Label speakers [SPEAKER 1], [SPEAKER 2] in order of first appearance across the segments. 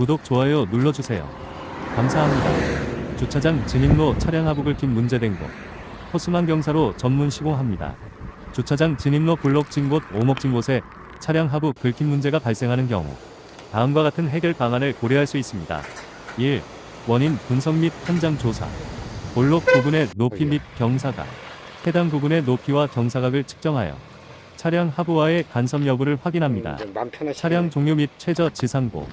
[SPEAKER 1] 구독, 좋아요 눌러주세요. 감사합니다. 주차장 진입로 차량 하부 긁힘 문제된 곳. 호스만 경사로 전문 시공합니다. 주차장 진입로 블록 진 곳, 오목 진 곳에 차량 하부 긁힘 문제가 발생하는 경우 다음과 같은 해결 방안을 고려할 수 있습니다. 1. 원인 분석 및 현장 조사. 볼록 부분의 높이 및 경사각. 해당 부분의 높이와 경사각을 측정하여 차량 하부와의 간섭 여부를 확인합니다.
[SPEAKER 2] 편하시네.
[SPEAKER 1] 차량 종류 및 최저 지상고.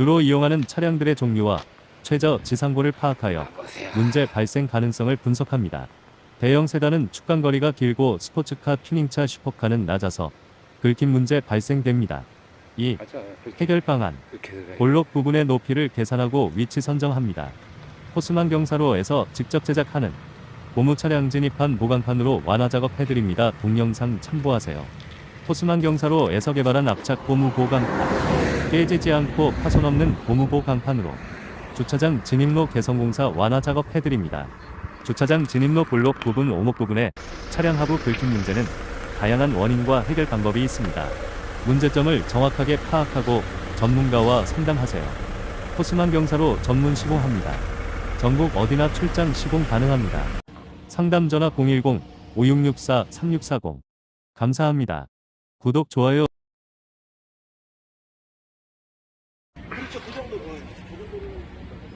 [SPEAKER 1] 주로 이용하는 차량들의 종류와 최저 지상고를 파악하여. 문제 발생 가능성을 분석합니다. 대형 세단은 축간거리가 길고 스포츠카 튜닝차 슈퍼카는 낮아서 긁힘 문제 발생됩니다. 2.
[SPEAKER 2] 맞아. 그렇게,
[SPEAKER 1] 해결 방안. 볼록 부분의 높이를 계산하고 위치 선정합니다. 호스만 경사로에서 직접 제작하는 고무 차량 진입한 보강판으로 완화 작업 해드립니다. 동영상 참고하세요. 호스만 경사로에서 개발한 압착 고무 보강판. 깨지지 않고 파손 없는 고무 보 강판으로 주차장 진입로 개선공사 완화 작업 해드립니다. 주차장 진입로 블록 부분 오목 부분의 차량 하부 긁힘 문제는 다양한 원인과 해결 방법이 있습니다. 문제점을 정확하게 파악하고 전문가와 상담하세요. 호스만 경사로 전문 시공합니다. 전국 어디나 출장 시공 가능합니다. 상담 전화 010-5664-3640. 감사합니다. 구독, 좋아요.
[SPEAKER 2] 그 정도는